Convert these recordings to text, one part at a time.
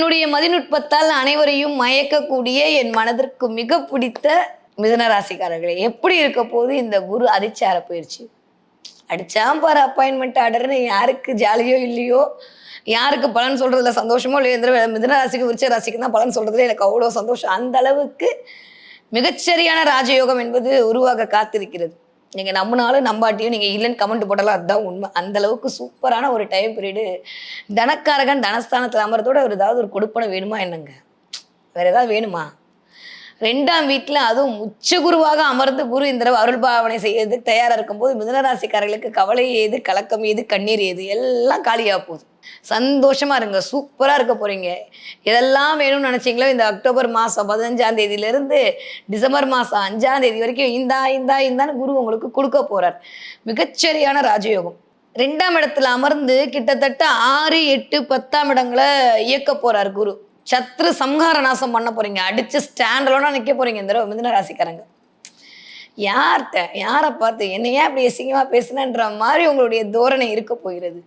தன்னுடைய மதிநுட்பத்தால் அனைவரையும் மயக்கக்கூடிய என் மனதிற்கு மிக பிடித்த மிதனராசிக்காரர்களே எப்படி இருக்க போது இந்த குரு அதிச்சார பயிற்சி அடிச்சாம் பாரு அப்பாயின்மெண்ட் ஆர்டர்னு யாருக்கு ஜாலியோ இல்லையோ? யாருக்கு பலன் சொல்றதுல சந்தோஷமோ இல்லையோ இந்த தடவை ராசிக்கு விருச்ச ராசிக்கு தான் பலன் சொல்றதுல எனக்கு அவ்வளோ சந்தோஷம். அந்த அளவுக்கு மிகச்சரியான ராஜயோகம் என்பது உருவாக காத்திருக்கிறது. நீங்கள் நம்பினாலும் நம்பாட்டியும் நீங்கள் இல்லைன்னு கமெண்ட் போட்டாலும் அதுதான் உண்மை. அந்த அளவுக்கு சூப்பரான ஒரு டைம் பீரியடு தனக்காரகன் தனஸ்தானத்தில் அமரத்தோட ஒரு ஏதாவது ஒரு கொடுப்பனை வேணுமா என்னங்க? வேற ஏதாவது வேணுமா? ரெண்டாம் வீட்டில் அதுவும் உச்ச குருவாக அமர்ந்து குரு இந்த தடவை அருள் பாவனை செய்யறதுக்கு தயாராக இருக்கும்போது மிதனராசிக்காரர்களுக்கு கவலை ஏது கலக்கம் ஏது கண்ணீர் ஏது எல்லாம் காலியாக போகுது. சந்தோஷமா இருங்க சூப்பரா இருக்க போறீங்க. எதெல்லாம் வேணும்னு நினைச்சீங்களோ இந்த அக்டோபர் மாசம் பதினஞ்சாம் தேதியில இருந்து டிசம்பர் மாசம் அஞ்சாம் தேதி வரைக்கும் இந்தா இந்தா இந்தான்னு குரு உங்களுக்கு கொடுக்க போறார். மிகச்சரியான ராஜயோகம். ரெண்டாம் இடத்துல அமர்ந்து கிட்டத்தட்ட ஆறு எட்டு பத்தாம் இடங்களை இயக்க போறார் குரு. சத்ரு சம்ஹார நாசம் பண்ண போறீங்க. அடிச்சு ஸ்டாண்டலோட நிக்க போறீங்க இந்த தடவை மிதுன ராசிக்காரங்க. யார்கிட்ட யாரை பார்த்து என்ன ஏன் அப்படி அசிங்கமா பேசுனன்ற மாதிரி உங்களுடைய தோரணை இருக்க போகிறது.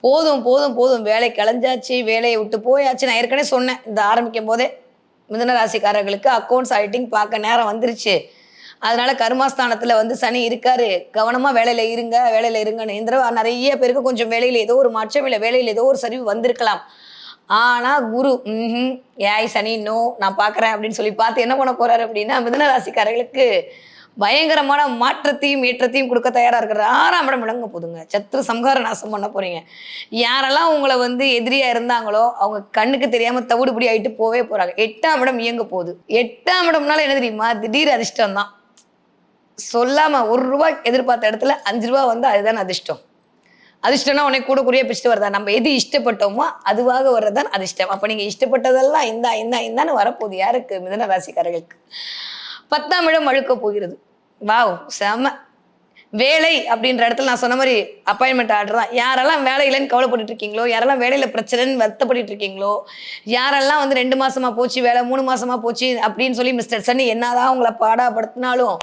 போதும் போதும் போதும். வேலை கலைஞ்சாச்சு வேலையை விட்டு போயாச்சு. நான் ஏற்கனவே சொன்னேன். இந்த ஆரம்பிக்கும் போதே மிதுன ராசிக்காரர்களுக்கு அக்கௌண்ட்ஸ் ஆடிட்டிங் பார்க்க நேரம் வந்துருச்சு. அதனால கர்மாஸ்தானத்தில் வந்து சனி இருக்காரு. கவனமா வேலையில இருங்க வேலையில இருங்கன்னு. இந்த தடவை நிறைய பேருக்கு கொஞ்சம் வேலையில ஏதோ ஒரு மாற்றம் இல்லை. வேலையில ஏதோ ஒரு சரிவு வந்திருக்கலாம். ஆனா குரு ம் ஏய் சனி நோ நான் பார்க்குறேன் அப்படின்னு சொல்லி பார்த்து என்ன பண்ண போறாரு அப்படின்னா மிதன ராசிக்காரர்களுக்கு பயங்கரமான மாற்றத்தையும் ஏற்றத்தையும் கொடுக்க தயாரா இருக்கிறது ஆறாம் இடம் விளங்க போதுங்க. சத்ரு சம்ஹார நாசம் பண்ண போறீங்க. யாரெல்லாம் உங்களை வந்து எதிரியா இருந்தாங்களோ அவங்க கண்ணுக்கு தெரியாம தவிடுபடி ஆயிட்டு போவே போறாங்க. எட்டாம் இடம் இயங்க போகுது. எட்டாம் இடம்னால என்ன தெரியுமா? திடீர் அதிர்ஷ்டம் தான் சொல்லாம ஒரு ரூபாய் எதிர்பார்த்த இடத்துல அஞ்சு ரூபா வந்து அதுதான் அதிர்ஷ்டம். அதிர்ஷ்டம்னா உனக்கு கூட குறிய பிடிச்சிட்டு வருதா நம்ம எது இஷ்டப்பட்டோமோ அதுவாக வர்றதான் அதிர்ஷ்டம். அப்போ நீங்கள் இஷ்டப்பட்டதெல்லாம் இந்தா இந்தா இந்தான்னு வரப்போகுது. யாருக்கு? மிதன ராசிக்காரர்களுக்கு. பத்தாம் இடம் அழுக்க போகிறது. வாவ் செம. வேலை அப்படின்ற இடத்துல நான் சொன்ன மாதிரி அப்பாயின்மெண்ட் ஆர்டர் தான். யாரெல்லாம் வேலை கவலைப்பட்டு இருக்கீங்களோ யாரெல்லாம் வேலையில் பிரச்சனைன்னு வருத்தப்பட்டு இருக்கீங்களோ யாரெல்லாம் வந்து ரெண்டு மாசமா போச்சு வேலை மூணு மாசமா போச்சு அப்படின்னு சொல்லி மிஸ்டர் சன்னி என்னதான் உங்களை பாடாப்படுத்தினாலும்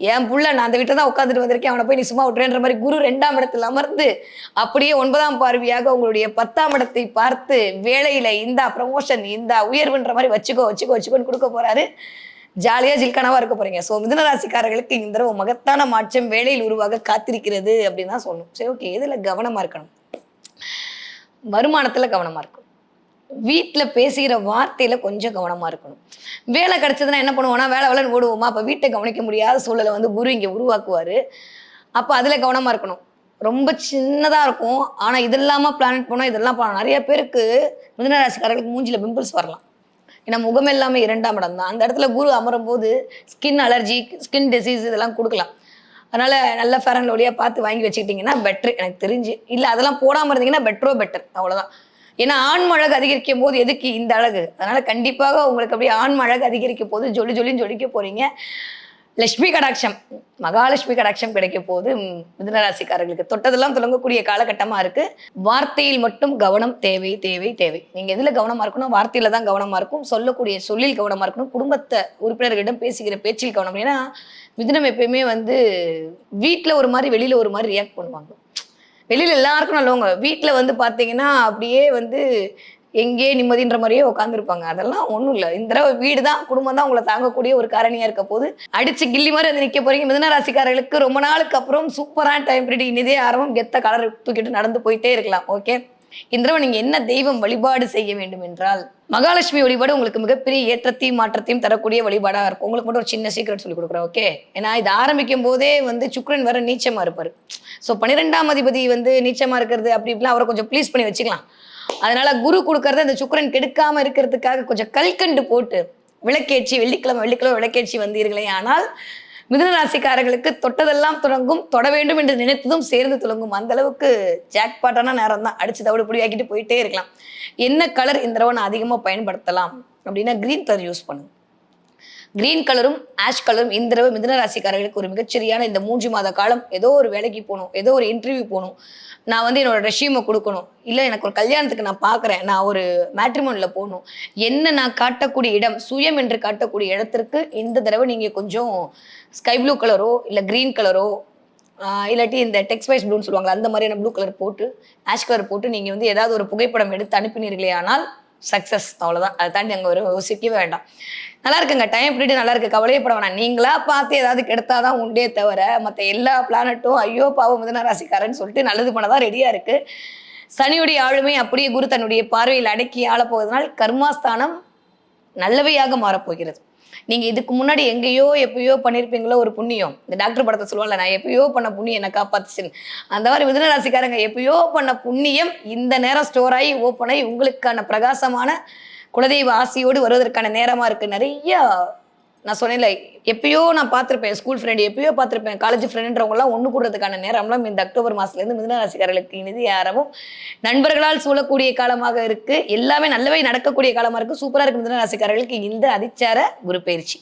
என் புள்ள நான் அந்த வீட்டில் தான் உட்காந்துட்டு வந்திருக்கேன். அவனை போய் நீ சும்மா விட்டுறேன்ற மாதிரி குரு ரெண்டாம் இடத்துல அமர்ந்து அப்படியே ஒன்பதாம் பார்வையாக உங்களுடைய பத்தாம் இடத்தை பார்த்து வேலையில இந்தா ப்ரமோஷன் இந்தா உயர்வுன்ற மாதிரி வச்சுக்கோ வச்சுக்கோ வச்சுக்கோன்னு கொடுக்க போறாரு. ஜாலியாக ஜில்கனவா இருக்க போறீங்க. ஸோ மிதனராசிக்காரர்களுக்கு இந்த தடவை மகத்தான மாற்றம் வேலையில் உருவாக காத்திருக்கிறது அப்படின்னு தான் சொல்லணும். சரி ஓகே எதுல கவனமா இருக்கணும்? வருமானத்துல கவனமா இருக்கணும். வீட்டில் பேசுகிற வார்த்தையில் கொஞ்சம் கவனமாக இருக்கணும். வேலை கிடச்சதுன்னா என்ன பண்ணுவோம்னா வேலை வேலைன்னு ஓடுவோமா? அப்போ வீட்டை கவனிக்க முடியாத சூழலை வந்து குரு இங்கே உருவாக்குவார். அப்போ அதில் கவனமாக இருக்கணும். ரொம்ப சின்னதாக இருக்கும். ஆனால் இது இல்லாமல் பிளானட் போனால் இதெல்லாம் பண்ணலாம் நிறைய பேருக்கு மிதனராசிக்காரர்களுக்கு மூஞ்சியில் பிம்பிள்ஸ் வரலாம். ஏன்னா முகம் எல்லாமே இரண்டாம் இடம் தான். அந்த இடத்துல குரு அமரும் போது ஸ்கின் அலர்ஜி ஸ்கின் டிசீஸ் இதெல்லாம் கொடுக்கலாம். அதனால் நல்ல ஃபேரன் லோடியாக பார்த்து வாங்கி வச்சுக்கிட்டிங்கன்னா பெட்ரு எனக்கு தெரிஞ்சு. இல்லை அதெல்லாம் போடாமல் இருந்தீங்கன்னா பெட்ரோ பெட்டர் அவ்வளோதான் ஏன்னா ஆண் அழகு அதிகரிக்கும் போது எதுக்கு இந்த அழகு? அதனால கண்டிப்பாக உங்களுக்கு அப்படியே ஆண் அழகு அதிகரிக்கும் போது ஜொலி ஜொலின்னு ஜொலிக்க போறீங்க. லட்சுமி கடாட்சம் மகாலட்சுமி கடாட்சம் கிடைக்க போது மிதனராசிக்காரர்களுக்கு தொட்டதெல்லாம் தொடங்கக்கூடிய காலகட்டமா இருக்கு. வார்த்தையில் மட்டும் கவனம் தேவை தேவை தேவை. நீங்க எதுல கவனமா இருக்கணும்? வார்த்தையில தான் கவனமா இருக்கும். சொல்லக்கூடிய சொல்லில் கவனமா இருக்கணும். குடும்பத்தை உறுப்பினர்களிடம் பேசுகிற பேச்சில் கவனம். ஏன்னா மிதுனம் எப்பயுமே வந்து வீட்டில் ஒரு மாதிரி வெளியில ஒரு மாதிரி ரியாக்ட் பண்ணுவாங்க. வெளியில் எல்லாருக்கும் நல்லவங்க. வீட்டில் வந்து பார்த்தீங்கன்னா அப்படியே வந்து எங்கே நிம்மதின்ற மாதிரியே உட்காந்துருப்பாங்க அதெல்லாம் ஒன்றும் இல்லை. இந்த தடவை வீடு தான் குடும்பம் தான் உங்களை தாங்கக்கூடிய ஒரு காரணியாக இருக்க போது அடிச்சு கில்லி மாதிரி வந்து நிற்க போறீங்க. மிதன ராசிக்காரர்களுக்கு ரொம்ப நாளுக்கு அப்புறம் சூப்பரான டைம் பீரியட் இனிதே ஆரம்பம் கெத்த கலர் தூக்கிட்டு நடந்து போயிட்டே இருக்கலாம். ஓகே இந்த தடவை நீங்க என்ன தெய்வம் வழிபாடு செய்ய வேண்டும் என்றால் மகாலட்சுமி வழிபாடு உங்களுக்கு மிகப்பெரிய ஏற்றத்தையும் மாற்றத்தையும் தரக்கூடிய வழிபாடாக இருக்கும். உங்களுக்கு மட்டும் ஒரு சின்ன சீக்கிரம் சொல்லி கொடுக்குறேன் ஓகே ஏன்னா இது ஆரம்பிக்கும் போதே வந்து சுக்ரன் வர நீச்சமா இருப்பாரு. ஸோ பன்னிரெண்டாம் அதிபதி வந்து நீச்சமா இருக்கிறது அப்படி இப்படிலாம் அவரை கொஞ்சம் ப்ளீஸ் பண்ணி வச்சுக்கலாம். அதனால குரு கொடுக்கறத இந்த சுக்ரன் கெடுக்காம இருக்கிறதுக்காக கொஞ்சம் கல்கண்டு போட்டு விளக்கேற்றி வெள்ளிக்கிழமை வெள்ளிக்கிழமை விளக்கேற்றி வந்தீர்களே ஆனால் மிதுனராசிக்காரர்களுக்கு தொட்டதெல்லாம் தொடங்கும் தொட வேண்டும் என்று நினைத்ததும் சேர்ந்து துலங்கும் அந்த அளவுக்கு ஜாக்பாட்டான நேரம் தான் அடிச்சு தவிடு புடி ஆக்கிட்டு போயிட்டே இருக்கலாம். என்ன கலர் இந்த தடவை நான் அதிகமாக பயன்படுத்தலாம்? அப்படின்னா கிரீன் கலர் யூஸ் பண்ணுங்க. கிரீன் கலரும் ஆஷ் கலரும் இந்த தடவை மிதன ராசிக்காரர்களுக்கு ஒரு மிகச்சரியான இந்த மூன்று மாத காலம் ஏதோ ஒரு வேலைக்கு போகணும் ஏதோ ஒரு இன்டர்வியூ போகணும். நான் வந்து என்னோட ரெஷ்யூமை கொடுக்கணும். இல்லை எனக்கு ஒரு கல்யாணத்துக்கு நான் பார்க்குறேன். நான் ஒரு மேட்ரிமோனில் போகணும். என்ன நான் காட்டக்கூடிய இடம் சுயம் என்று காட்டக்கூடிய இடத்திற்கு இந்த தடவை நீங்கள் கொஞ்சம் ஸ்கை ப்ளூ கலரோ இல்லை க்ரீன் கலரோ இல்லாட்டி இந்த டெக்ஸ்பைஸ் ப்ளூன்னு சொல்லுவாங்க அந்த மாதிரியான ப்ளூ கலர் போட்டு ஆஷ் கலர் போட்டு நீங்கள் வந்து ஏதாவது ஒரு புகைப்படம் எடுத்து அனுப்பினீர்களே ஆனால் சக்ஸஸ் அவ்வளோதான் அதை தாண்டி அங்கே ஒரு யோசிக்கவே வேண்டாம். நல்லா இருக்குங்க. டைம் எப்படி நல்லா இருக்கு. கவலையப்பட வேணாம். நீங்களா பார்த்து ஏதாவது கெடுத்தாதான் உண்டே தவிர மற்ற எல்லா பிளானட்டும் ஐயோ பாவம் மிதன ராசிக்காரன்னு சொல்லிட்டு நல்லது பண்ணதான் ரெடியா இருக்கு. சனியுடைய ஆளுமை அப்படியே குரு தன்னுடைய பார்வையில் அடக்கி ஆளப்போவதனால் கர்மாஸ்தானம் நல்லவையாக மாறப்போகிறது. நீங்க இதுக்கு முன்னாடி எங்கேயோ எப்பயோ பண்ணியிருப்பீங்களோ ஒரு புண்ணியம். இந்த டாக்டர் படத்தை சொல்லுவாங்கல்ல நான் எப்பயோ பண்ண புண்ணியம் என்ன காப்பாத்துச்சுன்னு. அந்த மாதிரி மிதுன ராசிக்காரங்க எப்பயோ பண்ண புண்ணியம் இந்த நேரம் ஸ்டோர் ஆகி ஓப்பன் ஆகி உங்களுக்கான பிரகாசமான குலதெய்வ ஆசையோடு வருவதற்கான நேரமா இருக்கு. நிறைய நான் சொன்னேன்ல எப்பயோ நான் பார்த்துருப்பேன் ஸ்கூல் ஃப்ரெண்டு எப்பயோ பார்த்துருப்பேன் காலேஜ் ஃப்ரெண்டுன்றவங்கலாம் ஒன்று கூடுறதுக்கான நேரம்லாம் இந்த அக்டோபர் மாதத்துலேருந்து மிதுன ராசிக்காரர்களுக்கு இனிது யாரவும் நண்பர்களால் சூழக்கூடிய காலமாக இருக்குது எல்லாமே நல்லவே நடக்கக்கூடிய காலமாக இருக்குது சூப்பராக இருக்குது மிதுன ராசிக்காரர்களுக்கு இந்த அதிச்சார குரு பயிற்சி.